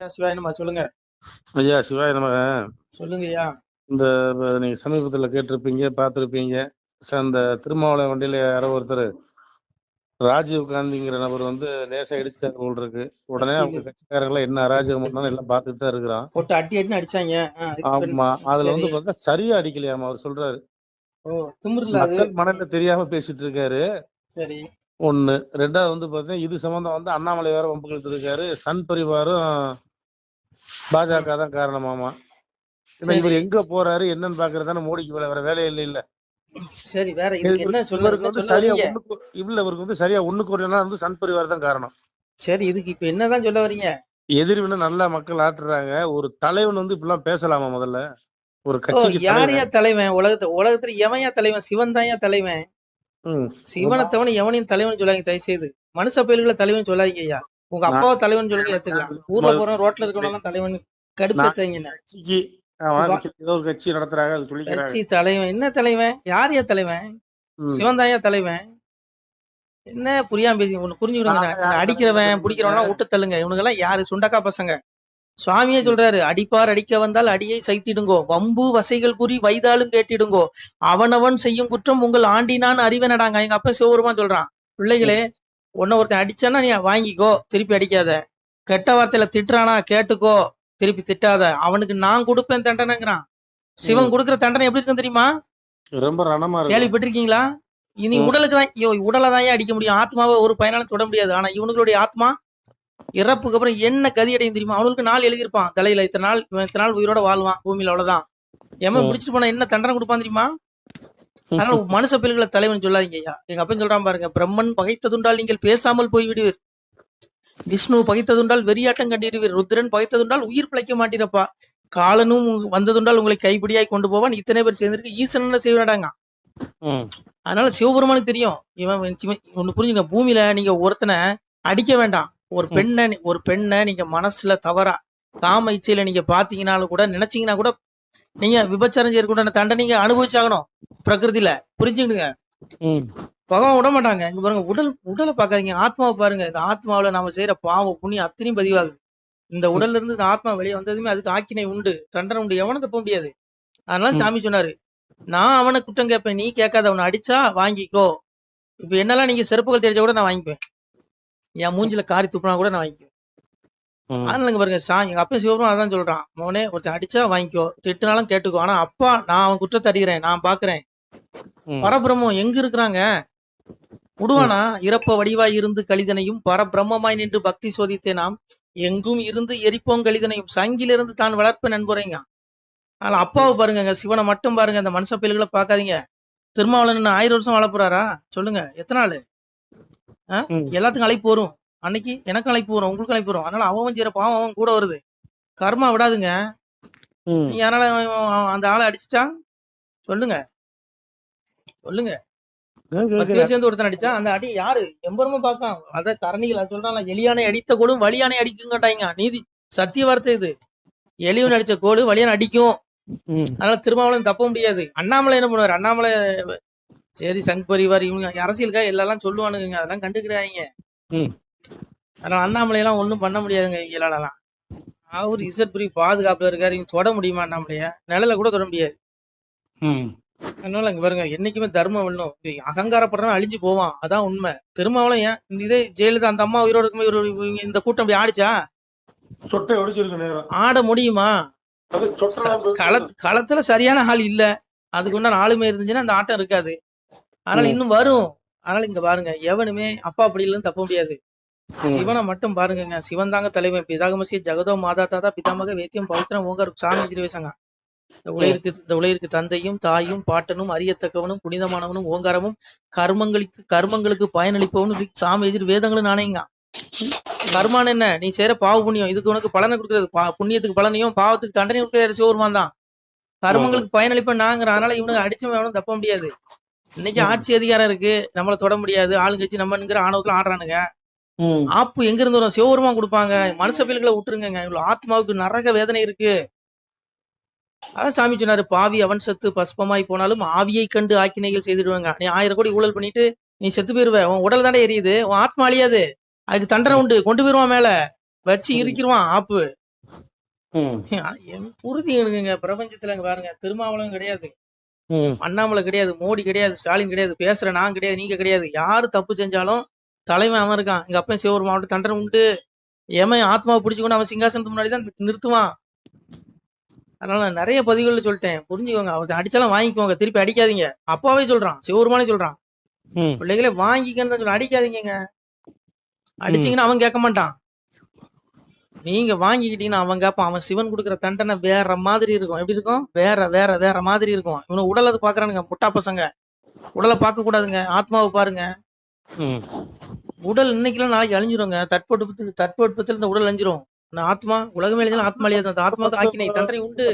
சிவாய நம்ம சொல்லுங்க. ஐயா சிவாய நம்ம சொல்லுங்க ஐயா இந்த நீங்க சமீபத்துல கேட்டிருப்பீங்க பார்த்திருப்பீங்க. அந்த திருமாவளவன் வண்டியில யாரோ ஒருத்தர் ராஜீவ் காந்திங்கிற நபர் வந்து லேசா இடிச்சிட்டாரு போல் இருக்கு உடனே அவங்க கட்சிக்காரங்க என்ன அராஜகம் பண்ணாலும் எல்லாம் பார்த்துட்டு தான் இருக்கிறான். போட்டு அட்டின்னு அடிச்சாங்க. ஆமா. அதுல வந்து. பார்த்தா சரியா அடிக்கலையாமா அவர் சொல்றாரு. மனநில தெரியாம பேசிட்டு இருக்காரு. சரி. ஒண்ணு. ரெண்டாவது வந்து பாத்தீங்கன்னா இது சம்பந்தம் வந்து அண்ணாமலை வேற வம்பு இருக்காரு. சன் பரிவாரும் பாஜக தான் காரணமாமா சரி. இவர் எங்க போறாரு என்னன்னு பாக்குறது மோடிக்கு வேலை வேற வேலையே இல்லை இல்ல. சரி வேற இவருக்கு வந்து சரியா வரீங்க? ஒண்ணுக்கு இல்ல இவருக்கு வந்து சரியா ஒண்ணுக்கு ஒரு வந்து சன் பரிவார் தான் காரணம். சரி இதுக்கு இப்ப என்னதான் சொல்ல வரீங்க? எதிர்வினை நல்லா மக்கள் ஆட்டுறாங்க ஒரு தலைவன் வந்து இப்படிலாம் பேசலாமா முதல்ல? ஒரு ஓ கட்சிக்கு யார் தலைவன். உலகத்துல உலகத்துல எவன் யா தலைவன்? சிவன் தான் யா தலைவன். சிவனை தவணை எவனையும் தலைவன் சொல்லாங்க தயவு செய்து மனுஷ பயல்களை தலைவன் சொல்லாதீங்க ஐயா. உங்க அப்பாவை தலைவன் சொல்லுங்க ஏத்துக்கலாம் ஊர்ல போறோம் ரோட்ல இருக்கவங்க தலைவன் கடுப்பேத்தாங்க ஏதோ ஒரு கட்சி நடத்துறாங்க அது சொல்லிக்கிறாங்க. கட்சி தலைவன். என்ன தலைவன்? யார் யா தலைவன்? ம். சிவன் தான் யா தலைவன்? என்ன புரியாம பேசி ஒண்ணு புரிஞ்சுக்கிடுங்க நான் அடிக்கிறவன் பிடிக்கிறவன் விட்டு தள்ளுங்க. இவனுங்க எல்லாம் யாரு? சுண்டக்கா பசங்க. சுவாமியே சொல்றாரு அடிப்பார் அடிக்க வந்தால் அடியை சைத்திடுங்கோ. வம்பு வசைகள் கூறி வைதாலும் கேட்டிடுங்கோ. அவனவன் செய்யும் குற்றம் உங்கள் ஆண்டினான் அறிவனடாங்க. எங்க அப்பா சிவபெருமான் சொல்றான். பிள்ளைகளே உன்னை ஒருத்தன் அடிச்சானா நீ வாங்கிக்கோ திருப்பி அடிக்காத. கெட்ட வார்த்தையில திட்டுறானா கேட்டுக்கோ திருப்பி திட்டாத. அவனுக்கு நான் கொடுப்பேன் தண்டனைங்கிறான். சிவன் கொடுக்குற தண்டனை எப்படி இருக்குன்னு தெரியுமா? ரொம்ப ரணமா கேள்விப்பட்டிருக்கீங்களா? இனி. உடலுக்கு தான் ஐயோ உடலை தான் அடிக்க முடியும்? ஆத்மாவை ஒரு பயனாலும் தொட முடியாது. ஆனா இவனுங்களுடைய ஆத்மா இறப்புக்கு அப்புறம் என்ன கதி அடையும் தெரியுமா? அவனுக்கு நாள் எழுதியிருப்பான். தலையில இத்தனை நாள் இத்தனை நாள் உயிரோட வாழ்வான் பூமியில அவ்வளவுதான். எவன் ம். பிடிச்சிட்டு போனா என்ன தண்டனை கொடுப்பான் தெரியுமா? அதனால மனுஷ பிள்ளைகளை தலைவன் சொல்லாதீங்க ஐயா. எங்க அப்பன் சொல்றான் பாருங்க பிரம்மன் பகைத்ததுண்டால் நீங்கள் பேசாமல் போய்விடுவீர். விஷ்ணு பகைத்ததுண்டால் வெறியாட்டம் கண்டிடுவீர். ருத்ரன் பகைத்ததுண்டால் உயிர் பிழைக்க மாட்டீரப்பா. காலனும் வந்ததுண்டால் உங்களை கைப்பிடியாய் கொண்டு போவான். இத்தனை பேர் சேர்ந்திருக்கு ஈசன் என்ன செய்வனாடாங்க. அதனால சிவபெருமானுக்கு தெரியும் இவன் ஒண்ணு புரிஞ்சுங்க பூமியில நீங்க ஒருத்தனை அடிக்க வேண்டாம். ஒரு. பெண்ணை ஒரு பெண்ணை நீங்க மனசுல தவறா காம இச்சையில நீங்க பாத்தீங்கன்னாலும் கூட நினைச்சீங்கன்னா கூட நீங்க விபச்சாரம் செய்யக்கூடிய தண்டனை நீங்க அனுபவிச்சாகணும். பிரகிருதியில. புரிஞ்சுக்கிடுங்க. பகவான் விட மாட்டாங்க. இங்க பாருங்க உடல் உடலை பார்க்காதீங்க. ஆத்மாவை பாருங்க. இந்த ஆத்மாவுல நாம செய்யற பாவம் புண்ணியம் அத்தனையும் பதிவாகுது. இந்த உடல்ல இருந்து இந்த ஆத்மா வெளியே வந்ததுமே அதுக்கு ஆக்கினை உண்டு. தண்டனை உண்டு. எவனும் தப்ப முடியாது. அதனால. சாமி சொன்னாரு நான் அவனை குற்றம் கேட்பேன். நீ கேட்காத. அவனை அடிச்சா வாங்கிக்கோ. இப்ப என்னெல்லாம் நீங்க செருப்புகள் தெரிஞ்சா கூட நான் வாங்கிப்பேன். என் மூஞ்சில காரி துப்புனா கூட நான் வாங்கிக்குவேன் ம். அதனால இங்க பாருங்க சா எங்க அப்பா சிவபெருமான் அதான் சொல்றான். மோனே ஒருத்தன் அடிச்சா வாங்கிக்கோ. திட்டுனாலும் கேட்டுக்கோ. ஆனா அப்பா நான் அவன் குற்றத்தை அறிகிறேன். நான் பாக்குறேன். பரபிரம்மம் எங்க இருக்கிறாங்க? விடுவானா இறப்ப வடிவாய் இருந்து கலிதனையும் பரபிரம்மமாய் நின்று பக்தி சோதித்தே நாம். எங்கும் இருந்து எரிப்போம் கலிதனையும் சங்கிலிருந்து தான் வளர்ப்ப நண்புறீங்க அதனால அப்பாவை பாருங்க சிவனை மட்டும் பாருங்க. இந்த மனுஷ பயல்களை பார்க்காதீங்க. திருமாவளவன் ஆயிரம் வருஷம் வாழ போறாரா? சொல்லுங்க எத்தனை நாள். எல்லாத்துக்கும் அழைப்பு வரும். அன்னைக்கு எனக்கும் அழைப்பு வரும் உங்களுக்கும் அழைப்பு வரும். அதனால அவன் செய்யற பாவம் அவன் கூட வருது. கர்மா விடாதுங்க. ம். நீ யாரால அவன் அந்த ஆளை அடிச்சிட்டா? சொல்லுங்க. சொல்லுங்க. பத்து. பேர் சேர்ந்து ஒருத்தன் அடிச்சா அந்த அடி யாரு? எம்பரமா பார்க்கலாம் அத தரணிகள் அது சொல்றாங்க எலியானை அடித்த கோலும் வலியானை அடிக்குங்கட்டாங்க நீதி சத்திய வார்த்தை இது. எலியன் அடிச்ச கோலு வலியானை அடிக்கும். அதனால திருமாவளவன் தப்ப முடியாது. அண்ணாமலை என்ன பண்ணுவாரு? அண்ணாமலை சரி சங் பரிவார் இவங்க அரசியலுக்காக எல்லாம் சொல்லுவானுங்க அதெல்லாம் கண்டுக்கிடாதீங்க. ம். அதனால அண்ணாமலை எல்லாம் ஒண்ணும் பண்ண முடியாதுங்க இவங்களாலலாம் அவர் இசட் பிரி பாதுகாப்புல இருக்காரு இவங்க தொட முடியுமா அண்ணாமலைய? நிழல கூட தொட முடியாது. ம். அதனால இங்க பாருங்க என்னைக்குமே தர்மம் வெல்லும் அகங்காரப்படுறவன் அழிஞ்சு போவான். அதான் உண்மை. திருமாவளம் ஏன் இந்த இதே ஜெயலலிதா அந்த அம்மா உயிரோடு இருக்கும்போது இவரு- இந்த கூட்டம் இப்படி ஆடிச்சா? சொட்டை ஒடிச்சிருக்கு நேரம் ஆட முடியுமா? களத்துல சரியான ஆள் இல்ல. அதுக்கு உண்டான ஆளுமை இருந்துச்சுன்னா அந்த ஆட்டம் இருக்காது. அதனால. இன்னும் வரும். அதனால இங்க பாருங்க எவனுமே அப்பா அப்படி இல்லைன்னு தப்ப முடியாது. சிவனை மட்டும் பாருங்கங்க. சிவன் தாங்க தலைவன். பிதாகமசி ஜெகதோ மாதா தாதா பிதாமக வேத்தியம் பவித்திரம் ஓங்கர் சாமி திருவேசங்க. இந்த உலகிற்கு இந்த உலகிற்கு தந்தையும் தாயும் பாட்டனும் அறியத்தக்கவனும் புனிதமானவனும் ஓங்காரமும் கர்மங்களுக்கு கர்மங்களுக்கு பயனளிப்பவனும் சாமி எதிர் வேதங்களும் நாணயங்க கர்மான் என்ன? நீ செய்யற பாவ புண்ணியம். இதுக்கு உனக்கு பலனை கொடுக்கறது. பா- புண்ணியத்துக்கு பலனையும் பாவத்துக்கு தண்டனை கொடுக்கற சிவபெருமான் தான் கர்மங்களுக்கு பயனளிப்ப நாங்கிற அதனால இவனுக்கு அடிச்சவன் எவனும் தப்ப முடியாது. இன்னைக்கு ஆட்சி அதிகாரம் இருக்கு. நம்மள தொட முடியாது. ஆளுங்கட்சி நம்மங்கிற ஆணவத்துல ஆடுறானுங்க. ஆப்பு எங்க இருந்து வரும்? சிவபெருமான் கொடுப்பாங்க. மனுஷ பிள்ளைகளை விட்டுருங்க இவ்வளவு ஆத்மாவுக்கு நரக வேதனை இருக்கு. அதான் சாமி சொன்னாரு பாவி அவன் செத்து பஸ்பமாய் போனாலும் ஆவியை கண்டு ஆக்கினைகள் செய்திடுவாங்க. நீ ஆயிரம் கோடி ஊழல் பண்ணிட்டு நீ செத்து போயிருவ. உன் உடல் தானே எரியுது. உன் ஆத்மா அழியாது. அதுக்கு தண்டனை உண்டு. கொண்டு போயிருவான் மேல. வச்சு இருக்கிருவான் ஆப்பு. புரிதி இருக்குங்க பிரபஞ்சத்துல இங்க பாருங்க. திருமாவளவன் கிடையாது. அண்ணாமலை கிடையாது. மோடி கிடையாது. ஸ்டாலின் கிடையாது. பேசுற நான் கிடையாது. நீங்க கிடையாது. யாரு தப்பு செஞ்சாலும் தலைமை அவன் இருக்கான். எங்க அப்பன் சிவஒரு மாவட்ட தண்டனை உண்டு. எவன் ஆத்மாவை பிடிச்சுக்கொண்டு அவன் சிங்காசனத்துக்கு முன்னாடி தான் நிறுத்துவான். அதனால நான் நிறைய பதிவுகள்ல சொல்லிட்டேன். புரிஞ்சுக்கோங்க. அவன் அடிச்சாலும் வாங்கிக்கோங்க. திருப்பி அடிக்காதீங்க. அப்பாவே சொல்றான். சிவருமானே சொல்றான். பிள்ளைகளே வாங்கிக்கன்னு தான் சொல்றான். அடிக்காதீங்கங்க. அடிச்சீங்கன்னா அவன் கேட்க மாட்டான். நீங்க வாங்கிக்கிட்டீங்கன்னா அவன் கேட்பான் அவன் சிவன் கொடுக்குற தண்டனை வேற மாதிரி இருக்கும். எப்படி இருக்கும்? வேற வேற வேற மாதிரி இருக்கும். இவனை உடலை பாக்குறானுங்க முட்டா பசங்க. உடலை பார்க்க கூடாதுங்க ஆத்மாவை பாருங்க. உடல் இன்னைக்குலாம் நாளைக்கு அழிஞ்சிருங்க. தட்பவெப்பத்துக்கு தட்பவெப்பத்தில் இந்த உடல் அழிஞ்சிரும். ஆத்மா உலகமே அழிஞ்சாலும் ஆத்மா அழியாது அந்த ஆத்மாவுக்கு ஆக்கினை தண்டனை உண்டு.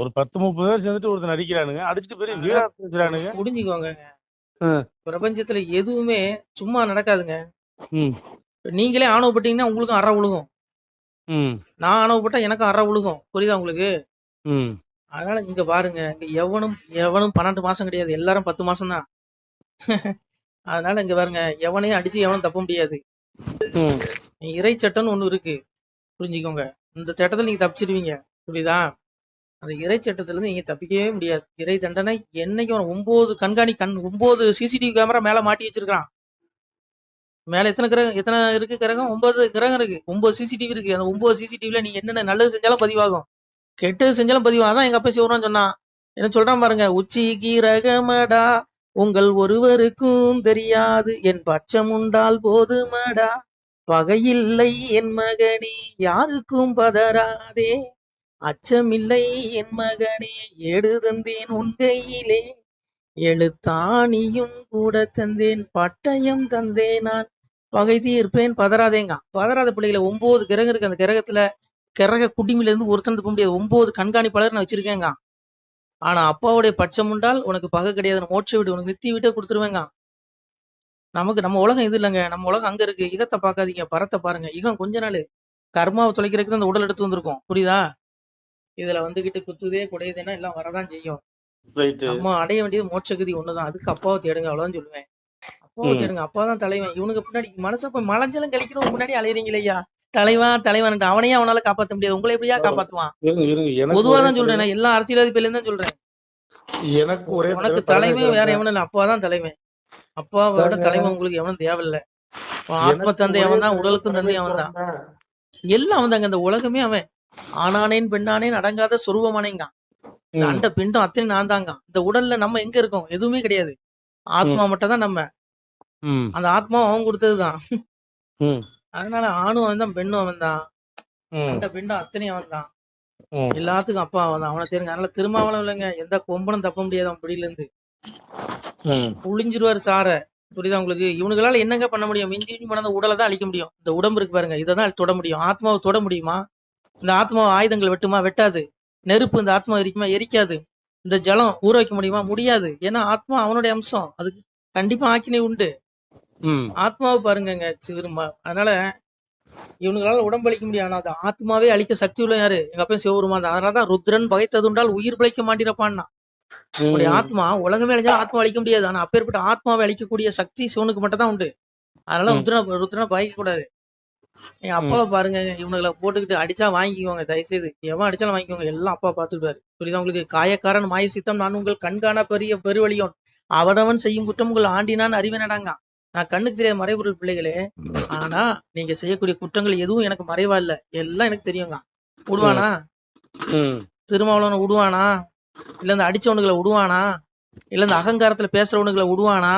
ஒரு பத்து முப்பது பேர் சேர்ந்துட்டு ஒருத்தன் அடிக்கிறானுங்க. அடிச்சுட்டு பெரிய வீரா பேசுறானுங்க. புரிஞ்சுக்கோங்க. ஆ. பிரபஞ்சத்துல எதுவுமே சும்மா நடக்காதுங்க. நீங்களே ஆணவப்பட்டீங்கன்னா உங்களுக்கும் அற விழுகும் ம். நான் ஆணவப்பட்டா எனக்கும் அற விழுகும் புரியுதா உங்களுக்கு? அதனால இங்க பாருங்க. இங்க எவனும் எவனும் பன்னெண்டு மாசம் கிடையாது. எல்லாரும் பத்து மாசம் தான் அதனால இங்க பாருங்க எவனையும் அடிச்சு எவனும் தப்ப முடியாது. இறை சட்டம்னு ஒண்ணு இருக்கு. புரிஞ்சுக்கோங்க. இந்த சட்டத்துல நீங்க தப்பிச்சிடுவீங்க புரியுதா? அந்த இறை சட்டத்துல இருந்து நீங்க தப்பிக்கவே முடியாது. இறை தண்டனை என்னைக்கும் வரும். ஒன்பது கண்காணி கண் ஒன்பது சிசிடிவி கேமரா மேல மாட்டி வச்சிருக்கான் மேல எத்தனை கிரகம் எத்தனை இருக்கு கிரகம்? ஒன்பது கிரகம் இருக்கு. ஒன்பது சிசிடிவி இருக்கு. அந்த ஒன்பது சிசிடிவில நீங்க என்னென்ன நல்லது செஞ்சாலும் பதிவாகும். கெட்டது செஞ்சாலும் பதிவாகும். அதான் எங்க அப்பா சிவரான் சொன்னான். என்ன சொல்றான் பாருங்க? உச்சி கிரகமடா உங்கள் ஒருவருக்கும் தெரியாது. என் பட்சம் உண்டால் போதுமடா. பகையில்லை என் மகனே யாருக்கும் பதறாதே. அச்சமில்லை என் மகனே ஏடு தந்தேன் உன் கையிலே. எழுத்தாணியும் கூட தந்தேன் பட்டயம் தந்தேன் நான். பகை தீர்ப்பேன் பதறாதேங்க. பதறாத பிள்ளைகளை ஒன்பது கிரகம் இருக்கு. அந்த கிரகத்துல கிரக குடிமில இருந்து ஒருத்தன் போக முடியாது. ஒன்பது கண்காணிப்பாளர் நான் வச்சிருக்கேங்க. ஆனா அப்பாவுடைய பட்சம் உண்டால் உனக்கு பகை கிடையாது. மோட்ச வீடு உனக்கு நித்தி விட்டே கொடுத்துருவேங்க. நமக்கு நம்ம உலகம் இது இல்லைங்க. நம்ம உலகம் அங்க இருக்கு. இகத்தை பார்க்காதீங்க. பரத்தை பாருங்க. இகம் கொஞ்ச நாள் கர்மாவை தொலைக்கிறதுக்கு தான் அந்த உடல் எடுத்து வந்திருக்கோம். புரியுதா? இதுல வந்துகிட்டு குத்துதே குடையுதேன்னா எல்லாம் வரதான் செய்யும். நம்ம அடைய வேண்டியது மோட்சகதி ஒண்ணுதான். அதுக்கு அப்பாவை தேடுங்க. அவ்வளவுதான் சொல்லுவேன். அப்பாவை. தேடுங்க. அப்பா தான் தலைவன். இவனுக்கு பின்னாடி மனச போய் மலைஞ்சலும் கழிக்கிறவங்க முன்னாடி அலையறீங்களே ஐயா தலைவன் தலைவன் அவனையே அவனால காப்பாத்த முடியாது. உங்களை எப்படியா காப்பாத்துவான்? பொதுவா தான் சொல்றேன். நான் எல்லா அரசியல்வாதி தான் சொல்றேன். எனக்கு ஒரே உனக்கு தலைமை வேற எவனும் இல்ல. அப்பா தான் தலைமை. அப்பாவை விட தலைமை உங்களுக்கு எவனும் தேவையில்ல. ஆத்ம தந்தை அவன் தான் உடலுக்கும் தந்தை அவன் தான் எல்லாம் அவன் இந்த உலகமே அவன். ஆனானேன் பெண்ணானேன் அடங்காத சொருபமானேங்க. இந்த அண்ட பிண்டம் அத்தனை நான் தாங்க இந்த உடல்ல நம்ம எங்க இருக்கோம்? எதுவுமே கிடையாது. ஆத்மா மட்டும் தான் நம்ம. அந்த ஆத்மா அவன் கொடுத்ததுதான். அதனால ஆணும் அவன் தான் பெண்ணும் அவன் தான் ம். அண்ட பிண்டம் அத்தனையும் அவன் தான் எல்லாத்துக்கும் அப்பா அவன் தான் அவனை தெரியுங்க அதனால திருமாவளம் இல்லைங்க. எந்த கொம்பனும் தப்ப முடியாது அவன் பிடியில இருந்து ம். புழிஞ்சிருவாரு சார. புரியுதா உங்களுக்கு? இவனுங்களால என்னங்க பண்ண முடியும்? மிஞ்சி மிஞ்சி பண்ண உடலை தான் அழிக்க முடியும். இந்த உடம்பு இருக்கு பாருங்க. இதை தான் தொட முடியும். ஆத்மாவை தொட முடியுமா? இந்த ஆத்மாவை ஆயுதங்கள் வெட்டுமா? வெட்டாது. நெருப்பு இந்த ஆத்மா எரிக்குமா எரிக்காது. இந்த ஜலம் ஊற வைக்க முடியுமா? முடியாது. ஏன்னா ஆத்மா அவனுடைய அம்சம். அதுக்கு கண்டிப்பா ஆக்கினை உண்டு. ஆத்மாவை பாருங்கங்க சிறுமா அதனால இவனுங்களால உடம்பு அழிக்க முடியும் ஆனா அது ஆத்மாவே அழிக்க சக்தி உள்ள யாரு? எங்க அப்பா சிவபெருமா தான். அதனாலதான் ருத்ரன் பகைத்ததுண்டால் உயிர் பிழைக்க மாட்டிரப்பான்னா உங்களுடைய ஆத்மா உலகமே அழிஞ்சாலும் ஆத்மா அழிக்க முடியாது. ஆனா அப்பேற்பட்ட ஆத்மாவை அழிக்கக்கூடிய சக்தி சிவனுக்கு மட்டும் தான் உண்டு. அதனால. ருத்ரனை ருத்ரனை பாய்க்க கூடாது. என் அப்பாவை பாருங்க இவனுங்களை போட்டுக்கிட்டு அடிச்சா வாங்கிக்கோங்க தயவுசெய்து. எவன் அடிச்சாலும் வாங்கிக்கோங்க எல்லாம் அப்பா பாத்துக்கிட்டாரு புரியுதா உங்களுக்கு? காயக்காரன் மாய சித்தம் நான் உங்கள் கண்காண பெரிய பெருவழியோன் அவனவன் செய்யும் குற்றம் உங்கள் ஆண்டினான் அறிவனடாங்க நான் கண்ணுக்கு தெரியாத மறைபொருள் பிள்ளைகளே ஆனா நீங்க செய்யக்கூடிய குற்றங்கள் எதுவும் எனக்கு மறைவா இல்ல. எல்லாம் எனக்கு தெரியுங்க. விடுவானா திருமாவளவனை விடுவானா இல்ல இந்த அடிச்சவனுங்களை விடுவானா இல்ல இந்த அகங்காரத்துல பேசுறவனுங்களை விடுவானா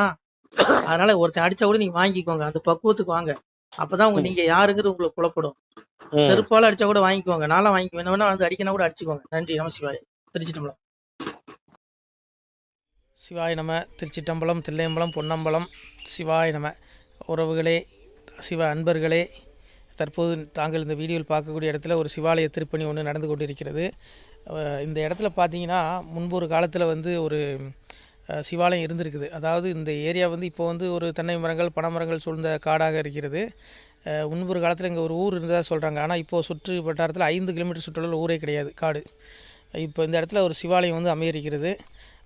அதனால ஒருத்தன் அடிச்சா கூட நீங்க வாங்கிக்கோங்க. அந்த பக்குவத்துக்கு வாங்க. அப்பதான் உங்க நீங்க யாருங்கிறது உங்களுக்கு புலப்படும். செருப்பால அடிச்சா கூட வாங்கிக்கோங்க. நான்லாம் வாங்கி வேணா வந்து அடிக்கனா கூட அடிச்சுக்கோங்க. நன்றி. நம சிவாய. திருச்சிட்டம்பலம் சிவாய நம. திருச்சிட்டம்பலம் தில்லையம்பலம் பொன்னம்பலம். சிவாய நம. உறவுகளே சிவ அன்பர்களே தற்போது தாங்கள் இந்த வீடியோவில் பார்க்கக்கூடிய இடத்துல ஒரு சிவாலய திருப்பணி ஒன்று நடந்து கொண்டிருக்கிறது. இந்த இடத்துல பார்த்தீங்கன்னா முன்பு ஒரு காலத்தில் வந்து ஒரு சிவாலயம் இருந்திருக்குது. அதாவது இந்த ஏரியா வந்து இப்போ வந்து ஒரு தென்னை மரங்கள் பனை மரங்கள் சூழ்ந்த காடாக இருக்கிறது. முன்பொரு முன்பு ஒரு காலத்தில் இங்கே ஒரு ஊர் இருந்ததாக சொல்கிறாங்க ஆனால் இப்போது சுற்று வட்டாரத்தில் ஐந்து கிலோமீட்டர் சுற்றுலா ஊரே கிடையாது காடு. இப்போ இந்த இடத்துல ஒரு சிவாலயம் வந்து அமையிருக்கிறது